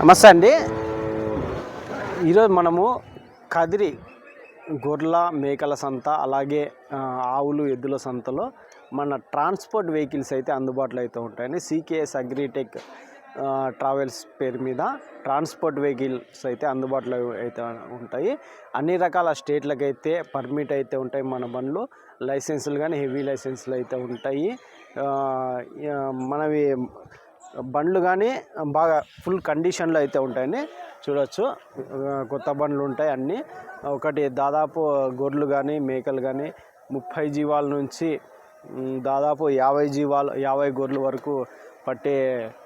నమస్తే అండి. ఈరోజు మనము కదిరి గొర్రెల మేకల సంత అలాగే ఆవులు ఎద్దుల సంతలో మన ట్రాన్స్పోర్ట్ వెహికల్స్ అయితే అందుబాటులో అయితే ఉంటాయండి. సీకేఎస్ అగ్రిటెక్ ట్రావెల్స్ పేరు మీద ట్రాన్స్పోర్ట్ వెహికల్స్ అయితే అందుబాటులో అయితే ఉంటాయి. అన్ని రకాల స్టేట్లకు అయితే పర్మిట్ అయితే ఉంటాయి మన బండ్లు. లైసెన్సులు కానీ హెవీ లైసెన్సులు అయితే ఉంటాయి. మనవి బండ్లు కానీ బాగా ఫుల్ కండిషన్లో అయితే ఉంటాయండి చూడొచ్చు. కొత్త బండ్లు ఉంటాయి అన్నీ. ఒకటి దాదాపు గొర్రెలు కానీ మేకలు కానీ ముప్పై జీవాల నుంచి దాదాపు యాభై జీవాలు యాభై గొర్రెల వరకు పట్టే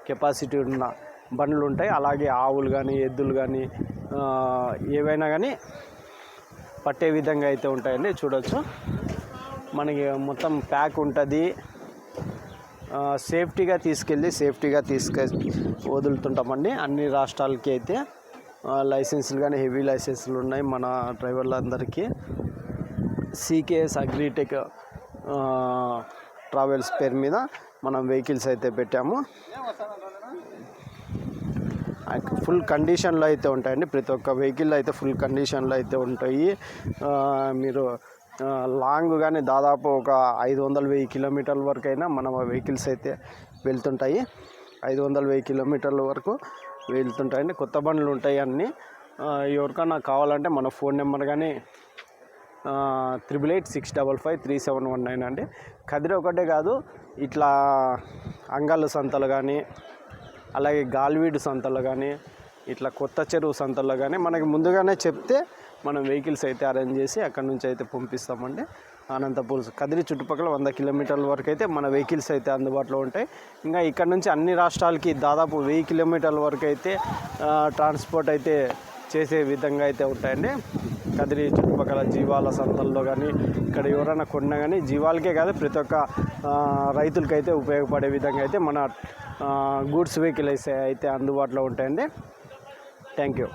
కెపాసిటీ ఉన్న బండ్లు ఉంటాయి. అలాగే ఆవులు కానీ ఎద్దులు కానీ ఏవైనా కానీ పట్టే విధంగా అయితే ఉంటాయండి చూడొచ్చు. మనకి మొత్తం ప్యాక్ ఉంటుంది. సేఫ్టీగా తీసుకెళ్ళి సేఫ్టీగా తీసుకె వదులుతుంటామండి. అన్ని రాష్ట్రాలకి అయితే లైసెన్సులు కానీ హెవీ లైసెన్సులు ఉన్నాయి మన డ్రైవర్లందరికీ. సీకేఎస్ అగ్రిటెక్ ట్రావెల్స్ పేరు మీద మనం వెహికల్స్ అయితే పెట్టాము. ఫుల్ కండిషన్లో అయితే ఉంటాయండి. ప్రతి ఒక్క వెహికల్ అయితే ఫుల్ కండిషన్లో అయితే ఉంటాయి. మీరు లాంగ్ కానీ దాదాపు ఒక ఐదు వందల వెయ్యి కిలోమీటర్ల వరకు అయినా మన వెహికల్స్ అయితే వెళ్తుంటాయి. ఐదు వందల వెయ్యి కిలోమీటర్ల వరకు వెళ్తుంటాయండి. కొత్త బండ్లు ఉంటాయి అన్నీ. ఎవరికన్నా కావాలంటే మన ఫోన్ నెంబర్ కానీ triple eight six double five three seven one nine అండి. కదిరి ఒకటే కాదు ఇట్లా అంగళ్ళ సంతలు కానీ అలాగే గాల్వీడు సంతలు కానీ ఇట్లా కొత్త చెరువు సంతల్లో కానీ మనకి ముందుగానే చెప్తే మనం వెహికల్స్ అయితే అరేంజ్ చేసి అక్కడ నుంచి అయితే పంపిస్తామండి. అనంతపూర్ కదిరి చుట్టుపక్కల వంద కిలోమీటర్ల వరకు అయితే మన వెహికల్స్ అయితే అందుబాటులో ఉంటాయి. ఇంకా ఇక్కడ నుంచి అన్ని రాష్ట్రాలకి దాదాపు వెయ్యి కిలోమీటర్ల వరకు అయితే ట్రాన్స్పోర్ట్ అయితే చేసే విధంగా అయితే ఉంటాయండి. కదిరి చుట్టుపక్కల జీవాల సంతల్లో కానీ ఇక్కడ ఎవరైనా కొన్నా కానీ జీవాలకే కాదు ప్రతి ఒక్క రైతులకైతే ఉపయోగపడే విధంగా అయితే మన గూడ్స్ వెహికల్ అయితే అందుబాటులో ఉంటాయండి. Thank you